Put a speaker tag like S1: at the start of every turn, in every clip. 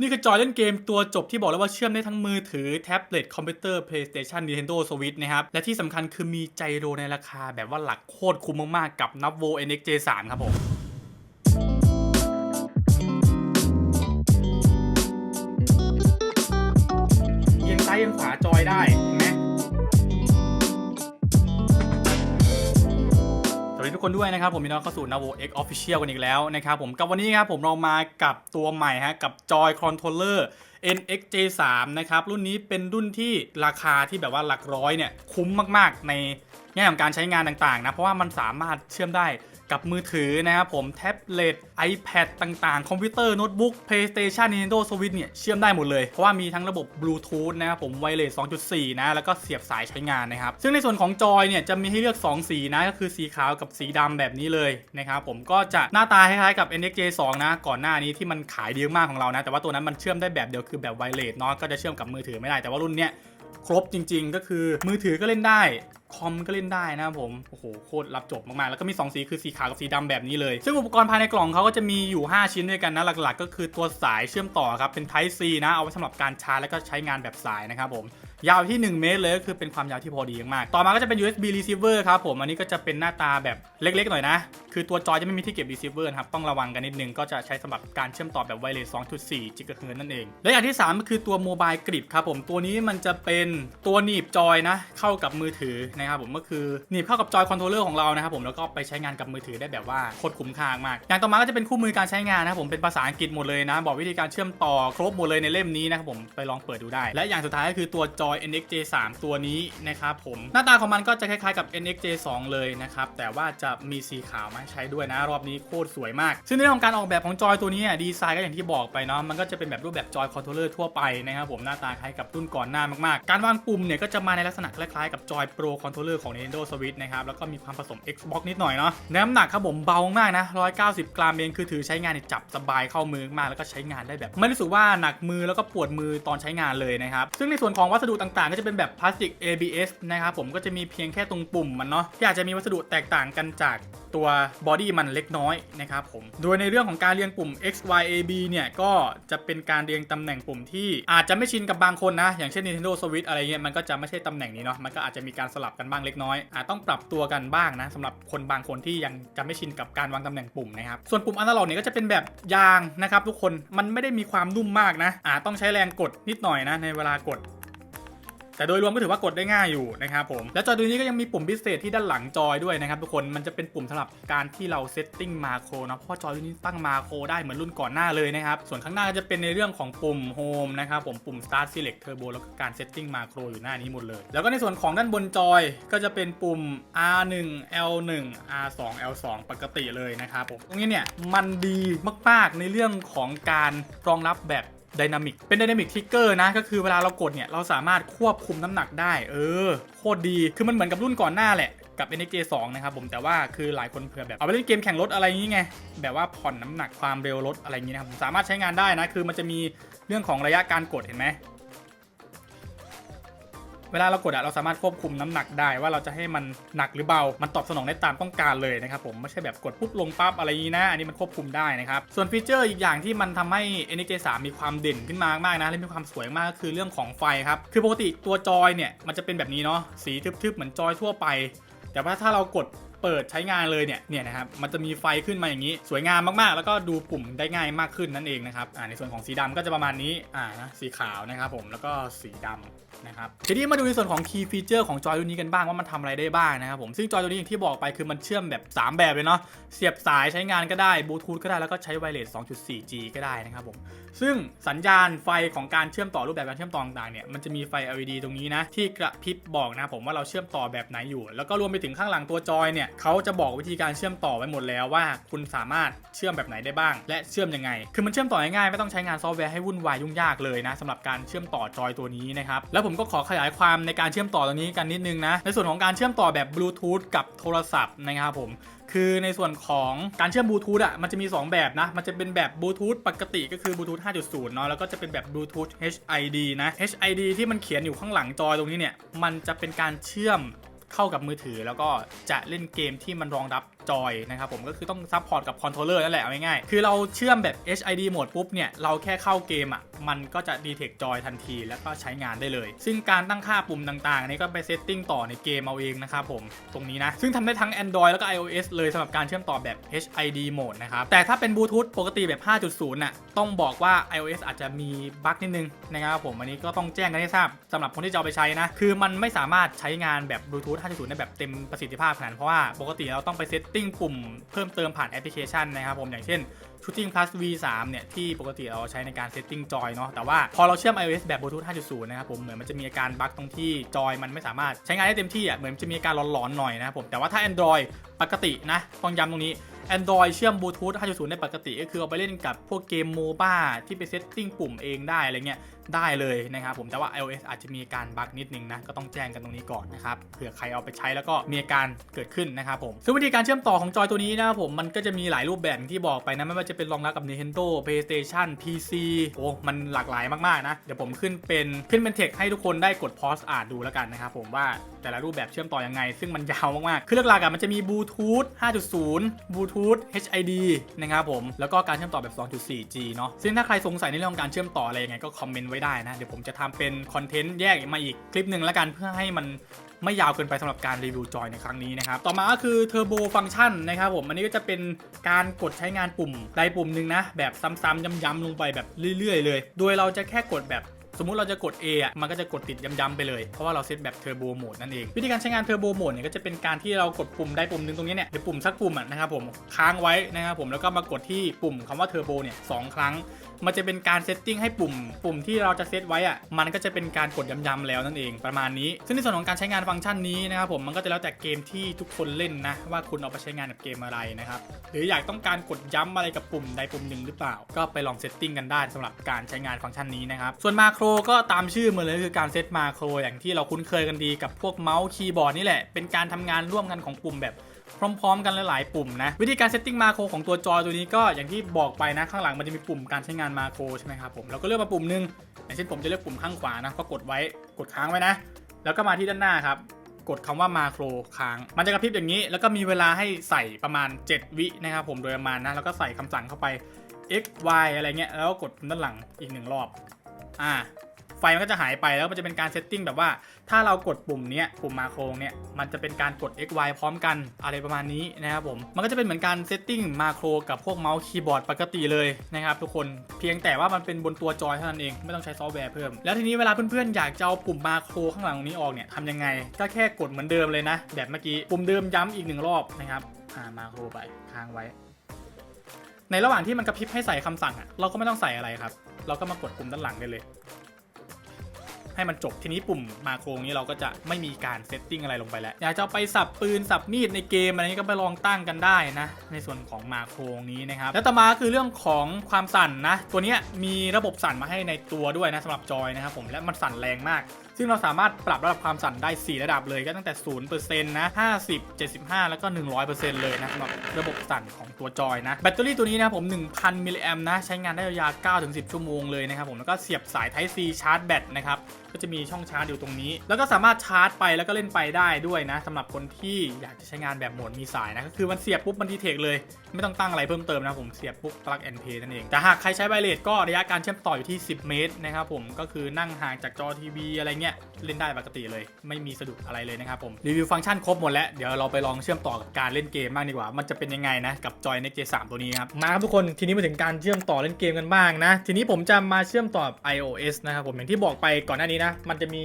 S1: นี่คือจอยเล่นเกมตัวจบที่บอกแล้วว่าเชื่อมได้ทั้งมือถือ แท็บเล็ตคอมพิวเตอร์ PlayStation Nintendo Switch นะครับ และที่สำคัญคือมีไจโรในราคาแบบว่าหลักโคตรคุ้มมากๆ กับ n a v o NX J3 ครับผม ทุกคนด้วยนะครับผมมีน้องเข้าสู่ Navo X Official กันอีกแล้วนะครับผมกับวันนี้ครับผมเรามากับตัวใหม่ฮะกับ Joy Controller NX J3 นะครับรุ่นนี้เป็นรุ่นที่ราคาที่แบบว่าหลักร้อยเนี่ยคุ้มมากๆ ในแง่ของการใช้งานต่างๆนะเพราะว่ามันสามารถเชื่อมได้ กับมือถือนะครับผมแท็บเล็ต iPad ต่างๆ คอมพิวเตอร์ โน้ตบุ๊ก PlayStation Nintendo Switch เนี่ย เชื่อมได้หมดเลย เพราะว่ามีทั้งระบบ Bluetooth นะครับผม Wireless 2.4 นะ แล้วก็เสียบสายใช้งานนะครับ ซึ่งในส่วนของจอยเนี่ย จะมีให้เลือก 2 สีนะ ก็คือสีขาวกับสีดำแบบนี้เลยนะครับผมก็จะหน้าตาคล้ายๆกับ NX J2 นะ ก่อนหน้านี้ที่มันขายดีมากของเรานะ แต่ว่าตัวนั้นมันเชื่อมได้แบบเดียวคือแบบ Wireless เนาะก็จะเชื่อมกับมือถือไม่ได้แต่ว่ารุ่นเนี้ยครบจริง ๆ ก็คือมือถือก็เล่นได้ คอมก็เล่นได้นะครับผม โอ้โห โคตรรับจบมากๆ แล้วก็มี 2 สีคือสีขาวกับสีดำแบบนี้เลย ซึ่งอุปกรณ์ภายในกล่องเขาก็จะมีอยู่ 5 ชิ้นด้วยกันนะ หลักๆ ก็คือตัวสายเชื่อมต่อครับ เป็น Type C นะ เอาไว้สำหรับการชาร์จแล้วก็ใช้งานแบบสายนะครับผมยาวที่ 1 เมตรเลยก็คือเป็นความยาวที่พอดีมาก ต่อมาก็จะเป็น USB receiver ครับผม อันนี้ก็จะเป็นหน้าตาแบบเล็กๆหน่อยนะ คือตัวจอยจะไม่มีที่เก็บ receiver ครับ ต้องระวังกันนิดนึง ก็จะใช้สำหรับการเชื่อมต่อแบบ wireless 2.4 GHz นั่นเอง และอย่างที่ 3 ก็คือตัว mobile grip ครับผม ตัวนี้มันจะเป็นตัวหนีบจอยนะ เข้ากับมือถือนะครับผม ก็คือหนีบเข้ากับจอยคอนโทรลเลอร์ของเรานะครับผม แล้วก็ไปใช้งานกับมือถือได้แบบว่าโคตรคุ้มค่ามาก อย่างต่อมาก็จะเป็นคู่มือการใช้งานนะครับผม เป็นภาษาอังกฤษหมดเลยนะ บอกวิธีการเชื่อมต่อครบหมดเลยในเล่มนี้นะครับผม ไปลองเปิดดูได้ และอย่างสุดท้ายก็คือตัวจอย NX J3 ตัวนี้นะครับผมหน้าตาของมันก็จะคล้ายๆกับ NX J2 เลยนะครับแต่ว่าจะมีสีขาวมาใช้ด้วยนะรอบนี้โคตรสวยมาก ซึ่งในเรื่องของการออกแบบของจอยตัวนี้อะดีไซน์ก็อย่างที่บอกไปเนาะมันก็จะเป็นแบบรูปแบบจอยคอนโทรลเลอร์ทั่วไปนะครับผมหน้าตาคล้ายกับรุ่นก่อนหน้ามากๆ การวางปุ่มเนี่ยก็จะมาในลักษณะคล้ายๆกับจอย Pro Controller ของ Nintendo Switch นะครับแล้วก็มีความผสม Xbox นิดหน่อยเนาะน้ำหนักครับผมเบามากนะ 190 กรัมเองคือถือใช้งานจับสบายเข้ามือมากแล้วก็ใช้งานได้แบบ ไม่รู้สึกว่าหนักมือแล้วก็ปวดมือตอนใช้งานเลยนะครับซึ่งในส่วนของวัสดุต่างๆ ก็จะเป็นแบบพลาสติก ABS นะครับผมก็จะมีเพียงแค่ตรงปุ่มมันเนาะที่อาจจะมีวัสดุแตกต่างกันจากตัวบอดี้มันเล็กน้อยนะครับผม โดยในเรื่องของการเรียงปุ่ม X Y A B เนี่ยก็จะเป็นการเรียงตำแหน่งปุ่มที่อาจจะไม่ชินกับบางคนนะ อย่างเช่น Nintendo Switch อะไรเงี้ยมันก็จะไม่ใช่ตำแหน่งนี้เนาะมันก็อาจจะมีการสลับกันบ้างเล็กน้อยอาจต้องปรับตัวกันบ้างนะสำหรับคนบางคนที่ยังจะไม่ชินกับการวางตำแหน่งปุ่มนะครับส่วนปุ่มอนาล็อกเนี่ยก็จะเป็นแบบยางนะครับทุกคนมันไม่ได้มีความนุ่มมากนะอาจต้องใช้แรงกดนิดหน่อยนะในเวลากด แต่โดยรวมก็ถือว่ากดได้ง่ายอยู่นะครับผม และจอยตัวนี้ก็ยังมีปุ่มพิเศษที่ด้านหลังจอยด้วยนะครับทุกคน มันจะเป็นปุ่มสำหรับการที่เราเซตติ้งมาโครนะเพราะจอยตัวนี้ตั้งมาโครได้เหมือนรุ่นก่อนหน้าเลยนะครับ ส่วนข้างหน้าจะเป็นในเรื่องของปุ่ม Home นะครับผม ปุ่ม Start Select Turbo แล้วก็การเซตติ้งมาโครอยู่หน้านี้หมดเลย แล้วก็ในส่วนของด้านบนจอยก็จะเป็นปุ่ม R1 L1 R2 L2 ปกติเลยนะครับผม ตรงนี้เนี่ยมันดีมากๆในเรื่องของการรองรับแบบ ดินามิกเป็นดินามิกทริกเกอร์นะก็คือเวลาเรากดเนี่ยเราสามารถควบคุมน้ำหนักได้ เออโคตรดีคือมันเหมือนกับรุ่นก่อนหน้าแหละกับ NX J2 นะครับผมแต่ว่าคือหลายคนเผื่อแบบเอาไปเล่นเกมแข่งรถอะไรนี้ไง แบบว่าผ่อนน้ำหนักความเร็วรถอะไรนี้นะครับสามารถใช้งานได้นะ คือมันจะมีเรื่องของระยะการกดเห็นไหม วลาเรากดอะเราสามารถควบคุมน้ำหนักได้ว่าเราจะให้มันหนักหรือเบา มันตอบสนองได้ตามต้องการเลยนะครับผมไม่ใช่แบบกดปุ๊บลงปั๊บอะไรอย่างนี้นะ อันนี้มันควบคุมได้นะครับ ส่วนฟีเจอร์อีกอย่างที่มันทำให้ NX J3 มีความเด่นขึ้นมามากนะและมีความสวยมากก็คือเรื่องของไฟครับ คือปกติตัวจอยเนี่ยมันจะเป็นแบบนี้เนาะสีทึบๆเหมือนจอยทั่วไป แต่ว่าถ้าเรากดเปิดใช้งานเลยเนี่ยเนี่ยนะครับมันจะมีไฟขึ้นมาอย่างนี้ สวยงามมากๆ แล้วก็ดูปุ่มได้ง่ายมากขึ้นนั่นเองนะครับอ่าในส่วนของสีดำก็จะประมาณนี้อ่านะสีขาวนะครับผมแล้วก็สีดำนะครับทีนี้มาดูในส่วนของ Key Feature ของจอยตัวนี้กันบ้างว่ามันทำอะไรได้บ้างนะครับผมซึ่งจอยตัวนี้อย่างที่บอกไปคือมันเชื่อมแบบ 3 แบบเลยเนาะเสียบสายใช้งานก็ได้บลูทูธก็ได้แล้วก็ใช้ไวเลส 2.4G ก็ได้นะครับผมซึ่งสัญญาณไฟของการเชื่อมต่อรูปแบบการเชื่อมต่อต่างๆเนี่ยมันจะมีไฟ LED ตรงนี้นะที่กระพริบบอกนะผมว่าเราเชื่อมต่อแบบไหนอยู่ แล้วก็รวมไปถึงข้างหลังตัวจอยเนี่ยเขาจะบอกวิธีการเชื่อมต่อไว้หมดแล้วว่า คุณสามารถเชื่อมแบบไหนได้บ้าง และเชื่อมยังไง คือมันเชื่อมต่อง่ายๆไม่ต้องใช้งานซอฟต์แวร์ให้วุ่นวายยุ่งยากเลยนะสำหรับการเชื่อมต่อจอยตัวนี้นะครับแล้วผมก็ขอขยายความในการเชื่อมต่อตรงนี้กันนิดนึงนะ ในส่วนของการเชื่อมต่อแบบบลูทูธกับโทรศัพท์นะครับผมคือในส่วนของการเชื่อมบลูทูธอะมันจะมี 2 แบบนะ มันจะเป็นแบบบลูทูธปกติก็คือบลูทูธ5.0 เนาะแล้วก็จะเป็นแบบบลูทูธ HID นะ HID ที่มันเขียนอยู่ข้างหลังจอยตรงนี้เนี่ย มันจะเป็นการเชื่อมเข้ากับมือถือแล้วก็จะเล่นเกมที่มันรองรับ จอยนะครับผมก็คือต้องซัพพอร์ตกับคอนโทรลเลอร์นั่นแหละเอาง่ายๆคือเราเชื่อมแบบ HID โหมดปุ๊บเนี่ยเราแค่เข้าเกมอะมันก็จะดีเทคจอยทันที แล้วก็ใช้งานได้เลย ซึ่งการตั้งค่าปุ่มต่างๆอันนี้ก็ไปเซตติ้งต่อในเกมเอาเองนะครับผมตรงนี้นะซึ่งทำได้ทั้ง Android แล้วก็ iOS เลยสำหรับการเชื่อมต่อแบบ HID โหมดนะครับแต่ถ้าเป็นบลูทูธปกติแบบ 5.0น่ะต้องบอกว่า iOS อาจจะมีบั๊กนิดนึงนะครับผมอันนี้ก็ต้องแจ้งกันให้ทราบสำหรับคนที่จะเอาไปใช้นะคือมันไม่สามารถใช้งานแบบบลูทูธ5.0ได้แบบเต็มประสิทธิภาพขนาดเพราะว่าปกติเราต้องไปเซตติ้งปุ่มเพิ่มเติมผ่านแอปพลิเคชันนะครับผมอย่างเช่น Shooting Plus V3 เนี่ยที่ปกติเราใช้ในการเซตติ้งจอยเนาะแต่ว่าพอเราเชื่อม iOS แบบ Bluetooth 5.0 นะครับผมเหมือนมันจะมีอาการบั๊กตรงที่จอยมันไม่สามารถใช้งานได้เต็มที่อะเหมือนจะมีอาการหลอนๆหน่อยนะครับผมแต่ว่าถ้า Android ปกตินะต้องย้ำตรงนี้ Android เชื่อมบลูทูธ5.0 ได้ปกติ ก็คือเอาไปเล่นกับพวกเกมโมบ้าที่ไปเซตติ้งปุ่มเองได้อะไรเงี้ยได้เลยนะครับผมแต่ว่า iOS อาจจะมีการบั๊กนิดนึงนะก็ต้องแจ้งกันตรงนี้ก่อนนะครับเผื่อใครเอาไปใช้แล้วก็มีอาการเกิดขึ้นนะครับผมซึ่งวิธีการเชื่อมต่อของจอยตัวนี้นะครับผมมันก็จะมีหลายรูปแบบที่บอกไปนะไม่ว่าจะเป็นรองรับกับ Nintendo PlayStation PC โอ้มันหลากหลายมากๆนะเดี๋ยวผมขึ้นเป็นขึ้นเป็นเทคให้ทุกคนได้กดพอสอ่านดูแล้วกันนะครับผมว่าแต่ละรูปแบบเชื่อมต่อยังไง ซึ่งมันยาวมากๆคือหลักๆอะมันจะมีบลูทูธ5.0บลูทธ HID นะครับผม แล้วก็การเชื่อมต่อแบบ 2.4G เนาะซึ่งถ้าใครสงสัยในเรื่องของการเชื่อมต่ออะไรยังไงก็คอมเมนต์ไว้ได้นะ เดี๋ยวผมจะทำเป็นคอนเทนต์แยกมาอีกคลิปหนึ่งแล้วกันเพื่อให้มันไม่ยาวเกินไปสำหรับการรีวิวจอยในครั้งนี้นะครับ ต่อมาก็คือเทอร์โบฟัง c t ชันนะครับผม อันนี้ก็จะเป็นการกดใช้งานปุ่มใดปุ่มหนึ่งนะ แบบซ้ำๆย้ำๆลงไปแบบเรื่อยๆเลย โดยเราจะแค่กดแบบ สมมุติเราจะกด A อะมันก็จะกดติดย้ำๆไปเลย เพราะว่าเราเซตแบบเทอร์โบโหมดนั่นเอง วิธีการใช้งานเทอร์โบโหมดเนี่ยก็จะเป็นการที่เรากดปุ่มใดปุ่มหนึ่งตรงนี้เนี่ยหรือปุ่มสักปุ่มอะนะครับผมค้างไว้นะครับผมแล้วก็มากดที่ปุ่มคำว่าเทอร์โบเนี่ยสองครั้ง มันจะเป็นการเซตติ้งให้ปุ่ม ปุ่มที่เราจะเซตไว้อะมันก็จะเป็นการกดย้ำๆแล้วนั่นเองประมาณนี้ ซึ่งในส่วนของการใช้งานฟังก์ชันนี้นะครับผมมันก็จะแล้วแต่เกมที่ทุกคนเล่นนะ ว่าคุณเอาไปใช้งานกับเกมอะไรนะครับหรืออยากต้องการกดย้ำอะไรกับปุ่มใดปุ่มหนึ่งหรือเปล่า ก็ไปลองเซตติ้งกันได้สำหรับการใช้งานฟังก์ชันนี้นะครับส่วนมาโครก็ตามชื่อมันเลยคือการเซตมาโครอย่างที่เราคุ้นเคยกันดีกับพวกเมาส์คีย์บอร์ดนี่แหละเป็นการทำงานร่วมกันของปุ่มแบบ พร้อม ๆ กันหลายๆปุ่มนะวิธีการเซตติ้งมาโครของตัวจอตัวนี้ก็อย่างที่บอกไปนะข้างหลังมันจะมีปุ่มการใช้งานมาโครใช่ไหมครับผมเราก็เลือกมาปุ่มหนึงอย่างเช่นผมจะเลือกปุ่มข้างขวานะก็กดไว้กดค้างไว้นะ แล้วก็มาที่ด้านหน้าครับกดคำว่ามาโครค้าง มันจะกระพริบอย่างนี้ แล้วก็มีเวลาให้ใส่ประมาณ 7 วินะครับผมโดยประมาณนะ แล้วก็ใส่คำสั่งเข้าไป x y อะไรเงี้ย แล้วก็กดปุ่มด้านหลังอีกหนึ่งรอบ อ่า ไฟมันก็จะหายไปแล้วมันจะเป็นการเซตติ้งแบบว่า ถ้าเรากดปุ่มเนี้ยปุ่มมาโครเนี่ยมันจะเป็นการกด x y พร้อมกันอะไรประมาณนี้นะครับผมมันก็จะเป็นเหมือนการเซตติ้งมาโครกับพวกเมาส์คีย์บอร์ดปกติเลยนะครับทุกคนเพียงแต่ว่ามันเป็นบนตัวจอยเท่านั้นเองไม่ต้องใช้ซอฟต์แวร์เพิ่ม แล้วทีนี้เวลาเพื่อนๆอยากจะเอาปุ่มมาโครข้างหลังตรงนี้ออกเนี่ยทำยังไงก็แค่กดเหมือนเดิมเลยนะ แบบเมื่อกี้ปุ่มเดิมย้ำอีกหนึ่งรอบนะครับอ่ามาโครไปค้างไว้ ในระหว่างที่มันกระพริบให้ใส่คำสั่งอะเราก็ไม่ต้องใส่อะไรครับ เราก็มากดปุ่มด้านหลังได้เลย ให้มันจบทีนี้ปุ่มมาโครงนี้เราก็จะไม่มีการเซตติ้งอะไรลงไปแล้ว อยากจะไปสับปืนสับมีดในเกมอะไรนี้ก็ไปลองตั้งกันได้นะ ในส่วนของมาโครงนี้นะครับแล้วต่อมาคือเรื่องของความสั่นนะ ตัวนี้มีระบบสั่นมาให้ในตัวด้วยนะสำหรับจอยนะครับผมและมันสั่นแรงมาก ซึ่งเราสามารถปรับระดับความสั่นได้ 4 ระดับเลยก็ตั้งแต่ 0%นะ50 75 แล้วก็ 100%เลยนะสำหรับระบบสั่นของตัวจอยนะ แบตเตอรี่ตัวนี้นะผม 1,000 มิลลิแอมนะ ใช้งานได้ยาวๆ9-10 ชั่วโมงเลยนะครับผม แล้วก็เสียบสาย Type C ชาร์จแบตนะครับก็จะมีช่องชาร์จอยู่ตรงนี้ แล้วก็สามารถชาร์จไปแล้วก็เล่นไปได้ด้วยนะสำหรับคนที่อยากจะใช้งานแบบโหมดมีสายนะก็คือมันเสียบปุ๊บมันดีเทคเลย ไม่ต้องตั้งอะไรเพิ่มเติมนะผมเสียบปุ๊บ plug and play นั่นเอง แต่หากใครใช้ไวเลสก็ระยะการเชื่อมต่ออยู่ที่ 10 เมตรนะครับผมก็คือนั่งห่างจากจอทีวีอะไรเงี้ยเล่นได้ปกติเลย ไม่มีสะดุดอะไรเลยนะครับผมรีวิวฟังก์ชันครบหมดแล้วเดี๋ยวเราไปลองเชื่อมต่อกับการเล่นเกมบ้างดีกว่า มันจะเป็นยังไงนะกับจอย Next J3 ตัวนี้ครับมาครับทุกคนทีนี้มาถึงการเชื่อมต่อเล่นเกมกันบ้างนะ ทีนี้ผมจะมาเชื่อมต่อ iOS นะครับผมอย่างที่บอกไปก่อนหน้านี้นะมันจะมี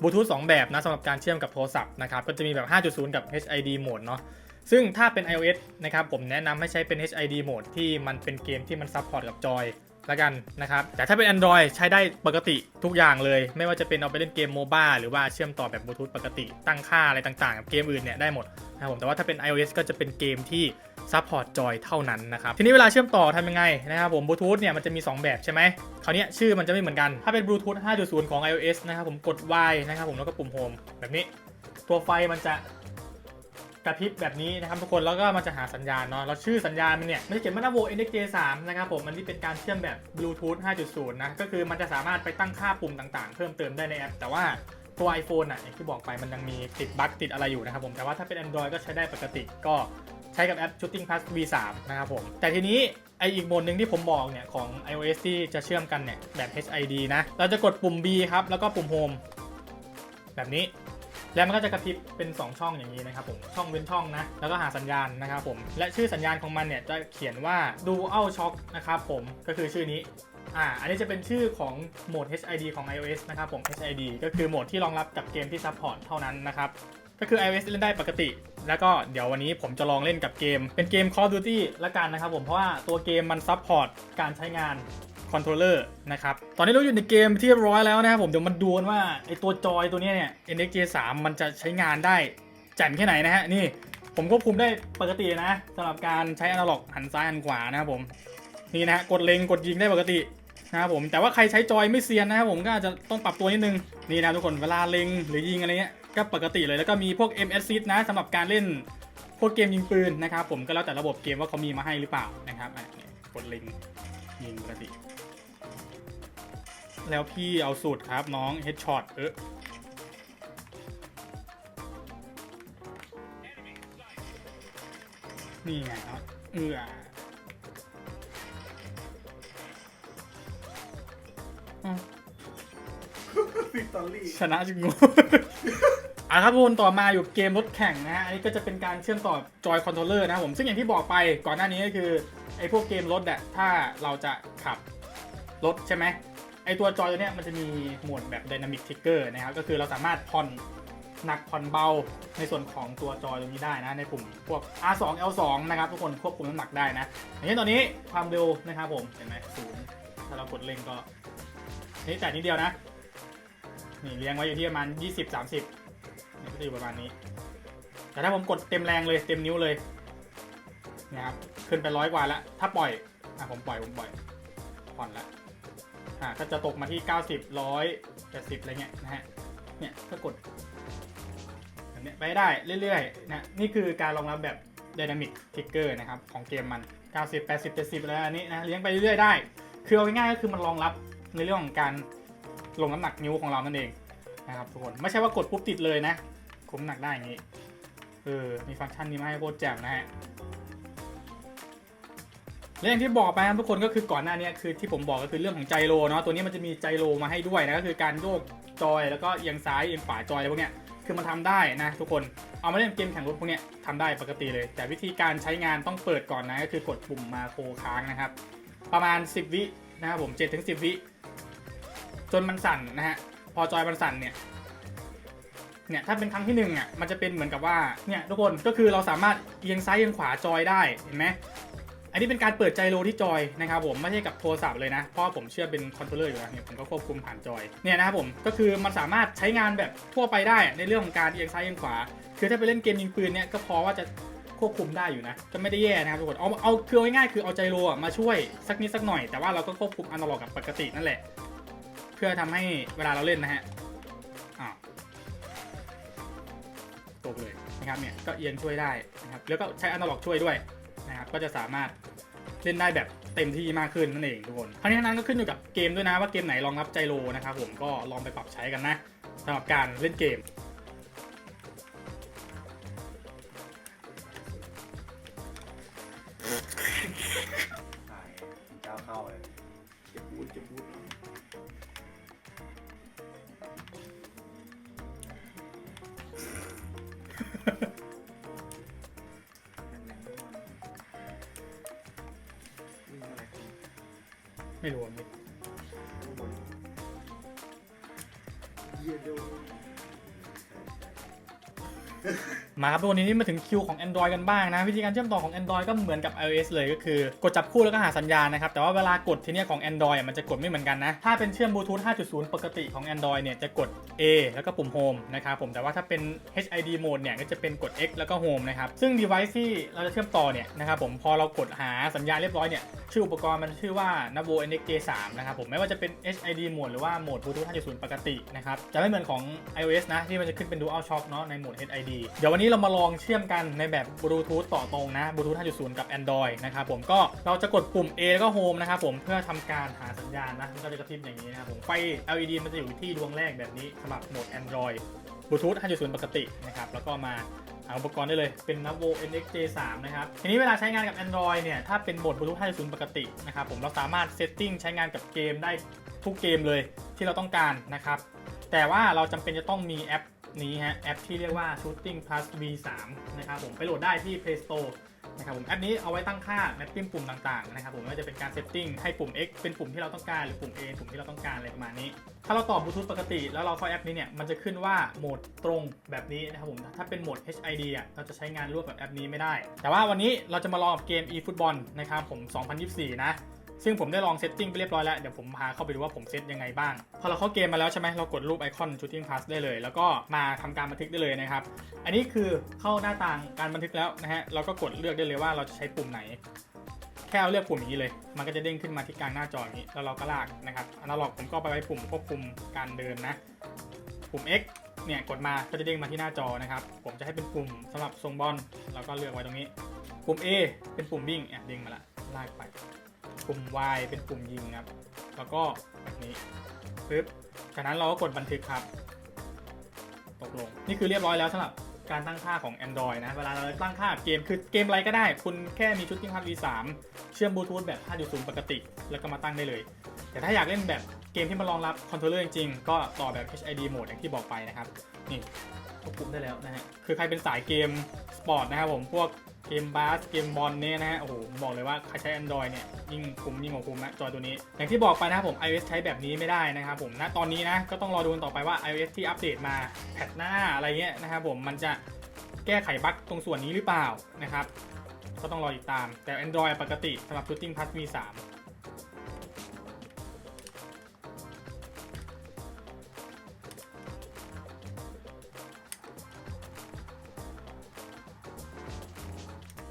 S1: บลูทูธ2แบบนะสำหรับการเชื่อมกับโทรศัพท์นะครับก็จะมีแบบ 5.0 กับ HID โหมดเนาะซึ่งถ้าเป็น iOS นะครับผมแนะนำให้ใช้เป็น HID โหมดที่มันเป็นเกมที่มันซัพพอร์ตกับจอย ละกันนะครับ แต่ถ้าเป็น Android ใช้ได้ปกติทุกอย่างเลย ไม่ว่าจะเป็นเอาไปเล่นเกมโมบ้าหรือว่าเชื่อมต่อแบบบลูทูธปกติ ตั้งค่าอะไรต่างๆกับเกมอื่นเนี่ยได้หมดนะครับผมแต่ว่าถ้าเป็น iOS ก็จะเป็นเกมที่ซัพพอร์ตจอยเท่านั้นนะครับ ทีนี้เวลาเชื่อมต่อทำยังไงนะครับผมบลูทูธเนี่ยมันจะมี 2 แบบใช่ไหมคราวเนี้ยชื่อมันจะไม่เหมือนกัน ถ้าเป็นบลูทูธ5.0 ของ iOS นะครับผมกด Y นะครับผมแล้วก็ปุ่ม Home แบบนี้ ตัวไฟมันจะ กระพริบแบบนี้นะครับทุกคนแล้วก็มันจะหาสัญญาณเนาะแล้วชื่อสัญญาณมันเนี่ยมันจะเขียนว่า Navo NXJ3 นะครับผมมันที่เป็นการเชื่อมแบบบลูทูธ5.0 นะก็คือมันจะสามารถไปตั้งค่าปุ่มต่างๆ เพิ่มเติมได้ในแอป แต่ว่าตัว iPhone อะอย่างที่บอกไปมันยังมีติดบั๊กติดอะไรอยู่นะครับผมแต่ว่าถ้าเป็น Android ก็ใช้ได้ปกติก็ใช้กับแอป Shooting Plus V3 นะครับผม แต่ทีนี้ไออีกโหมดหนึ่งที่ผมบอกเนี่ย ของ iOS ที่จะเชื่อมกันเนี่ย แบบ HID นะ เราจะกดปุ่ม B ครับ แล้วก็ปุ่ม Home แบบนี้ แล้วมันก็จะกระพริบเป็น 2 ช่องอย่างนี้นะครับผมช่องเว้นช่องนะแล้วก็หาสัญญาณนะครับผมและชื่อสัญญาณของมันเนี่ยจะเขียนว่า Dual Shock นะครับผมก็คือชื่อนี้อ่าอันนี้จะเป็นชื่อของโหมด HID ของ iOS นะครับผม HID ก็คือโหมดที่รองรับกับเกมที่ซัพพอร์ตเท่านั้นนะครับก็คือ iOS เล่นได้ปกติ แล้วก็เดี๋ยววันนี้ผมจะลองเล่นกับเกม เป็นเกม Call of Duty ละกันนะครับผมเพราะว่าตัวเกมมันซัพพอร์ตการใช้งาน คอนโทรลเลอร์นะครับ ตอนนี้เราอยู่ในเกมที่เรียบร้อยแล้วนะครับผม เดี๋ยวมาดูกันว่าไอตัวจอยตัวนี้เนี่ย NXJ3 มันจะใช้งานได้แจ่มแค่ไหนนะฮะ นี่ผมควบคุมได้ปกตินะสำหรับการใช้อนาล็อกหันซ้ายหันขวานะครับผม นี่นะฮะกดเล็งกดยิงได้ปกตินะครับผม แต่ว่าใครใช้จอยไม่เซียนนะครับผมก็อาจจะต้องปรับตัวนิดนึง นี่นะทุกคนเวลาเล็งหรือยิงอะไรเงี้ยก็ปกติเลยแล้วก็มีพวก MS s นะสำหรับการเล่นพวกเกมยิงปืนนะครับผมก็แล้วแต่ระบบเกมว่าเขามีมาให้หรือเปล่านะครับนี่กดเล็ง ยิงปกติ แล้วพี่เอาสูตรครับน้องเฮดช็อตเออนี่ไงครับเออ
S2: ฟิกตอรี่
S1: ชนะจริงงู อะครับทุกคนต่อมาอยู่เกมรถแข่งนะฮะอันนี้ก็จะเป็นการเชื่อมต่อจอยคอนโทรลเลอร์นะผมซึ่งอย่างที่บอกไปก่อนหน้านี้ก็คือไอ้พวกเกมรถอะถ้าเราจะขับรถใช่ไหมไอ้ตัวจอยตัวเนี้ยมันจะมีโหมดแบบ Dynamic Trigger นะครับก็คือเราสามารถผ่อนหนักผ่อนเบาในส่วนของตัวจอยตรงนี้ได้นะในปุ่มพวก R2 L2 นะครับทุกคนควบคุมน้ำหนักได้นะอย่างนี้ตอนนี้ความเร็วนะครับผมเห็นไหมศูนย์ถ้าเรากดเร่งก็นี่แต่นิดเดียวนะนี่เลี้ยงไว้อยู่ที่ประมาณ20 30เนี่ยก็จะอยู่ประมาณนี้ แต่ถ้าผมกดเต็มแรงเลยเต็มนิ้วเลยนะครับขึ้นไปร้อยกว่าแล้ว ถ้าปล่อยอะผมปล่อยผมปล่อยผ่อนละอ่าก็จะตกมาที่ 90 100 80อะไรเงี้ยนะฮะเนี่ยก็กดแบบนี้ไปได้เรื่อยๆนะนี่คือการรองรับแบบ Dynamic Trigger นะครับ ของเกมมัน 90 80 70แล้วอันนี้นะเลี้ยงไปเรื่อยๆได้ คือเอาง่ายๆก็คือมันรองรับในเรื่องของการลงน้ำหนักนิ้วของเรานั่นเองนะครับทุกคน ไม่ใช่ว่ากดปุ๊บติดเลยนะ มหนักได้อย่างนี้ เออ มีฟังก์ชันนี้มาให้โคตรแจ่มนะฮะและอย่างที่บอกไปครับทุกคนก็คือก่อนหน้านี้คือที่ผมบอกก็คือเรื่องของไจโรเนาะตัวนี้มันจะมีไจโรมาให้ด้วยนะก็คือการโยกจอยแล้วก็เอียงซ้ายเอียงขวาจอยอะไรพวกเนี้ยคือมันทำได้นะทุกคนเอามาเล่นเกมแข่งรถพวกเนี้ยทำได้ปกติเลย แต่วิธีการใช้งานต้องเปิดก่อนนะก็คือกดปุ่มมาโคค้างนะครับ ประมาณ 10 วินะครับผม7ถึง10 วิจนมันสั่นนะฮะพอจอยมันสั่นเนี่ย เนี่ยถ้าเป็นครั้งที่หนึ่งอะมันจะเป็นเหมือนกับว่าเนี่ยทุกคนก็คือเราสามารถเอียงซ้ายเอียงขวาจอยได้เห็นไหมอันนี้เป็นการเปิดไจโรที่จอยนะครับผมไม่ใช่กับโทรศัพท์เลยนะ เพราะผมเชื่อเป็นคอนโทรลเลอร์อยู่แล้วเนี่ยผมก็ควบคุมผ่านจอยเนี่ยนะครับผมก็คือมันสามารถใช้งานแบบทั่วไปได้ในเรื่องของการเอียงซ้ายเอียงขวา คือถ้าไปเล่นเกมยิงปืนเนี่ยก็พอว่าจะควบคุมได้อยู่นะก็ไม่ได้แย่นะครับทุกคนเอาเอาคือง่ายๆคือเอาไจโรมาช่วยสักนิดสักหน่อยแต่ว่าเราก็ควบคุมอนาล็อกกับปกตินั่นแหละ เพื่อทำให้เวลาเราเล่นนะฮะ ตกเลยนะครับเนี่ยก็เอียงช่วยได้นะครับแล้วก็ใช้อนาล็อกช่วยด้วยนะครับก็จะสามารถเล่นได้แบบเต็มที่มากขึ้นนั่นเองทุกคนทั้งนี้ทั้งนั้นก็ขึ้นอยู่กับเกมด้วยนะว่าเกมไหนรองรับไจโรนะครับผมก็ลองไปปรับใช้กันนะสำหรับการเล่นเกม มาครับทุกนทีนี้มาถึงคิวของ Android กันบ้างนะ วิธีการเชื่อมต่อของ Android ก็เหมือนกับ iOS เลยก็คือกดจับคู่แล้วก็หาสัญญาณนะครับ แต่ว่าเวลากดทีเนี้ยของ Android อะมันจะกดไม่เหมือนกันนะ ถ้าเป็นเชื่อมบลูทูธ5.0 ปกติของ Android เนี่ยจะกด A แล้วก็ปุ่ม Home นะครับผมแต่ว่าถ้าเป็น HID mode เนี่ยก็จะเป็นกด X แล้วก็ Home นะครับซึ่ง device ที่เราจะเชื่อมต่อเนี่ยนะครับผมพอเรากดหาสัญญาณเรียบร้อยเนี่ยชื่ออุปกรณ์มันชื่อว่า Navo NXJ3 นะครับผมไม่ว่าจะเป็น HID mode หรือว่าโหมด Bluetooth 5.0 ปกตินะครับจะไม่เหมือนของ iOS นะที่มันจะขึ้นเป็น Dual Shock เนาะในโหมด HID เดี๋ยววันนี้เรามาลองเชื่อมกันในแบบ Bluetooth ต่อตรงนะ Bluetooth 5.0 กับ Android นะครับผมก็เราจะกดปุ่ม A แล้วก็ Home นะครับผมเพื่อทำการหาสัญญาณนะมันก็จะกระพริบอย่างนี้นะครับผมไฟ LED มันจะอยู่ที่ดวงแรกแบบนี้สำหรับโหมด Android บลูทูธ5.0 ปกตินะครับ แล้วก็มาเอาอุปกรณ์ได้เลย เป็น Navo NX J3 นะครับ ทีนี้เวลาใช้งานกับ Android เนี่ย ถ้าเป็นโหมดบลูทูธ5.0 ปกตินะครับ ผมเราสามารถเซตติ้งใช้งานกับเกมได้ทุกเกมเลยที่เราต้องการนะครับ แต่ว่าเราจำเป็นจะต้องมีแอปนี้ฮะ แอปที่เรียกว่า Shooting Plus V3 นะครับ ผมไปโหลดได้ที่ Play Store นะครับผมแอปนี้เอาไว้ตั้งค่าแมปปิ้งปุ่มต่างๆนะครับผมไม่ว่าจะเป็นการเซตติ้งให้ปุ่ม X เป็นปุ่มที่เราต้องการหรือปุ่ม A ปุ่มที่เราต้องการอะไรประมาณนี้ ถ้าเราต่อบลูทูธปกติ แล้วเราเข้าแอปนี้เนี่ยมันจะขึ้นว่าโหมดตรงแบบนี้นะครับผมถ้าเป็นโหมด HID อะเราจะใช้งานร่วมกับแอปนี้ไม่ได้ แต่ว่าวันนี้เราจะมาลองกับเกม eFootball นะครับผม 2024 นะ ซึ่งผมได้ลองเซตติ้งไปเรียบร้อยแล้ว เดี๋ยวผมพาเข้าไปดูว่าผมเซตยังไงบ้าง พอเราเข้าเกมมาแล้วใช่ไหมเรากดรูปไอคอน Shooting Pass ได้เลย แล้วก็มาทำการบันทึกได้เลยนะครับ อันนี้คือเข้าหน้าต่างการบันทึกแล้วนะฮะ เราก็กดเลือกได้เลยว่าเราจะใช้ปุ่มไหน แค่เเลือกปุ่มนี้เลย มันก็จะเด้งขึ้นมาที่กลางหน้าจออย่างนี้ แล้วเราก็ลากนะครับอนาล็อกผมก็ไปไว้ปุ่มควบคุมการเดินนะ ปุ่ม X เนี่ยกดมาก็จะเด้งมาที่หน้าจอนะครับ ผมจะให้เป็นปุ่มสำหรับทรงบอลเราก็เลือกไว้ตรงนี้ ปุ่ม A เป็นปุ่มวิ่งอะเด้งมาละลากไป ปุ่ม Y เป็นปุ่มยิงครับ แล้วก็แบบนี้ปึ๊บจากนั้นเราก็กดบันทึกครับ ตกลง นี่คือเรียบร้อยแล้วสำหรับการตั้งค่าของ Android นะ เวลาเราตั้งค่าเกมคือเกมอะไรก็ได้ คุณแค่มีชุดที่พัด V3 เชื่อมบลูทูธแบบ 5.0 ปกติ แล้วก็มาตั้งได้เลย แต่ถ้าอยากเล่นแบบเกมที่มันรองรับคอนโทรลเลอร์จริงๆ ก็ต่อแบบ HID โหมดอย่างที่บอกไปนะครับ นี่ควบคุมได้แล้วนะฮะ คือใครเป็นสายเกมสปอร์ตนะครับผม พวก เกมบาสเกมบอลเนี่ยนะฮะ โอ้โห บอกเลยว่าใครใช้ Android เนี่ย ยิ่งคุ้มยิ่งกว่าคุ้มนะจอยตัวนี้ อย่างที่บอกไปนะครับผม iOS ใช้แบบนี้ไม่ได้นะครับผมณตอนนี้นะ ก็ต้องรอดูกันต่อไปว่า iOS ที่อัปเดตมาแพทหน้าอะไรเงี้ยนะครับผมมันจะแก้ไขบั๊กตรงส่วนนี้หรือเปล่านะครับ ก็ต้องรอติดตาม แต่ Android ปกติสำหรับ Shooting Pass V3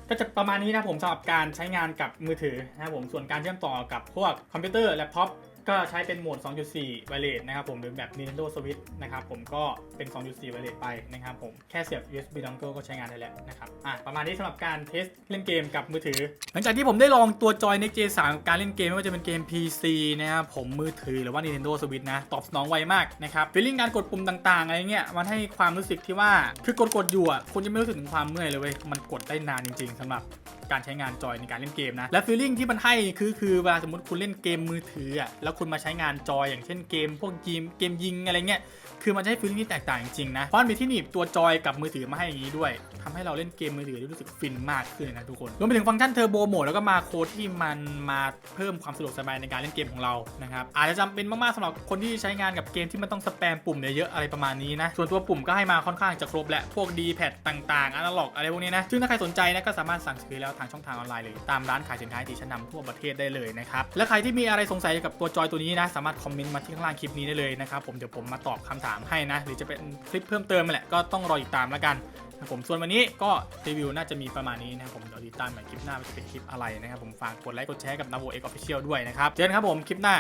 S1: ก็จะประมาณนี้นะผมสำหรับการใช้งานกับมือถือนะครับผมส่วนการเชื่อมต่อกับพวกคอมพิวเตอร์แล็ปท็อป ก็ใช้เป็นโหมด 2.4 Wireless นะครับผมหรือแบบ Nintendo Switch นะครับผมก็เป็น 2.4 Wireless ไปนะครับผมแค่เสียบ USB dongle ก็ใช้งานได้แล้วนะครับอะประมาณนี้สำหรับการเทสเล่นเกมกับมือถือ หลังจากที่ผมได้ลองตัวจอย Next J3 การเล่นเกมไม่ว่าจะเป็นเกม PC นะครับผมมือถือหรือว่า Nintendo Switch นะตอบสนองไวมากนะครับฟีลลิ่งการกดปุ่มต่างๆอะไรเงี้ยมันให้ความรู้สึกที่ว่าคือกดกดๆอยู่อะคุณจะไม่รู้สึกถึงความเมื่อยเลยเว้ยมันกดได้นานจริง ๆสำหรับการใช้งานจอยในการเล่นเกมนะและฟีลลิ่งที่มันให้คือคือเวลาสมมติคุณเล่นเกมมือถืออะแล้วคุณมาใช้งานจอยอย่างเช่นเกม พวกเกมเกมยิงอะไรเงี้ย คือมันจะให้ฟีลลิ่งที่แตกต่างจริงๆนะเพราะมันมีที่หนีบตัวจอยกับมือถือมาให้อย่างนี้ด้วยทำให้เราเล่นเกมมือถือได้รู้สึกฟินมากขึ้นนะทุกคนรวมไปถึงฟังก์ชันเทอร์โบโหมดแล้วก็มาโค้ดที่มันมาเพิ่มความสะดวกสบายในการเล่นเกมของเรานะครับอาจจะจำเป็นมากๆสำหรับคนที่ใช้งานกับเกมที่มันต้องสแปมปุ่มเยอะๆอะไรประมาณนี้นะส่วนตัวปุ่มก็ให้มาค่อนข้างจะครบและพวก D pad ต่างๆอนาล็อกอะไรพวกนี้นะซึ่งถ้าใครสนใจนะก็สามารถสั่งซื้อแล้วทางช่องทางออนไลน์เลยตามร้านขายสินค้าที่ชั้นนำทั่วประเทศได้เลยนะครับและใครที่มีอะไรสงสัยกับตัวจอยตัวนี้นะสามารถคอมเมนต์มาที่ข้างล่างคลิปนี้ได้เลยนะครับผมเดี๋ยวผมมาตอบคำถามให้นะ หรือจะเป็นคลิปเพิ่มเติมมาแหละก็ต้องรอติดตามแล้วกันนะผมส่วนวันนี้ก็รีวิวน่าจะมีประมาณนี้นะครับผมเดี๋ยวติดตามใหม่คลิปหน้าว่าจะเป็นคลิปอะไรนะครับผมฝากกดไลค์กดแชร์กับ Navo X Official ด้วยนะครับเจอกันครับผมคลิปหน้า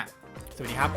S1: สวัสดีครับ